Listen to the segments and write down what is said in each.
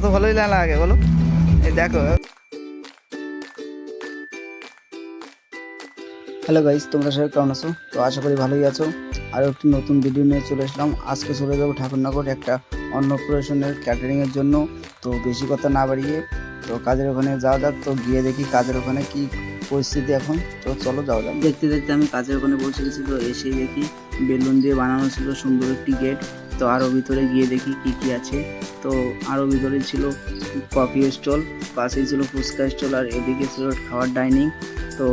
কত ভালোই না লাগে বলো? এই দেখো। হ্যালো গাইস তোমরা সবাই কেমন আছো? তো আশা করি ভালোই আছো। আর একটি নতুন ভিডিও নিয়ে চলে আসলাম আজকে চলে যাব ঠাকুরনগর একটা অন্নপ্রাশনের ক্যাটারিংয়ের জন্য। তো বেশি কথা না বাড়িয়ে তো কাজের ওখানে যাওয়া যাক। তো গিয়ে দেখি কাজের ওখানে কি পরিস্থিতি এখন। তো চলো যাওয়া যাক। দেখতে দেখতে আমি কাজের ওখানে পৌঁছে গেছি তো এসেই দেখি বেলুন দিয়ে বানানো ছিল সুন্দর একটি গেট তো আরও ভিতরে গিয়ে দেখি কি কি আছে। তো আরও ভিতরে ছিল কফি স্টল পাশেই ছিল ফুচকা স্টল আর এদিকে ছিল খাওয়ার ডাইনিং। তো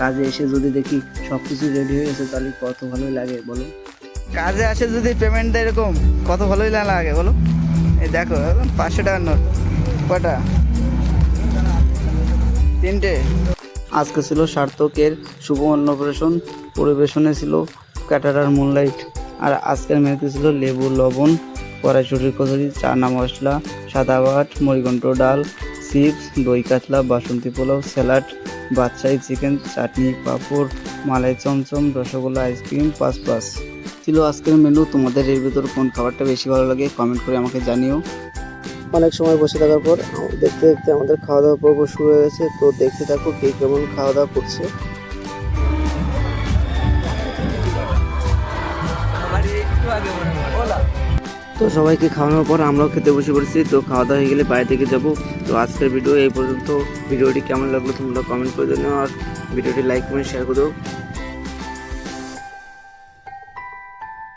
কাজে এসে যদি দেখি সব কিছু রেডি হয়ে গেছে তাহলে কত ভালোই লাগে বলো। কাজে আসে যদি পেমেন্ট দেয় এরকম কত ভালোই না লাগে বলো? এই দেখো পাঁচশো টাকার নোট কটা তিনটে। আজকে ছিল সার্থকের শুভ অন্নপ্রাশন পরিবেশনে ছিল ক্যাটারার মুনলাইট আর আজকের মেনুতে ছিল লেবু, লবণ কড়াইশুটির কচুরি, চানা মশলা, সাদা ভাত, মরিগন্ড ডাল, চিপস, দই কাতলা, বাসন্তী পোলাও, স্যালাড, বাদশাহী চিকেন, চাটনি, পাঁপড়, মালাই চমচম, রসগোল্লা, আইসক্রিম, পাঁচ পাঁচ। ছিল আজকের মেনু, তোমাদের এর ভিতর কোন খাবারটা বেশি ভালো লাগে কমেন্ট করে আমাকে জানিও। অনেক সময় বসে থাকার পর দেখতে দেখতে আমাদের খাওয়া দাওয়া পর্ব শুরু হয়ে গেছে, তো দেখতে থাকো কে কেমন খাওয়া দাওয়া করছে। তো সবাইকে খাওয়ানোর পর আমরাও খেতে বসে পড়েছি, তো খাওয়া দাওয়া হয়ে গেলে বাইরে থেকে যাব। তো আজকের ভিডিও এই পর্যন্ত। ভিডিওটি কেমন লাগল তোমরা কমেন্ট করে দিও আর ভিডিওটি লাইক কমেন্ট শেয়ার করে দাও।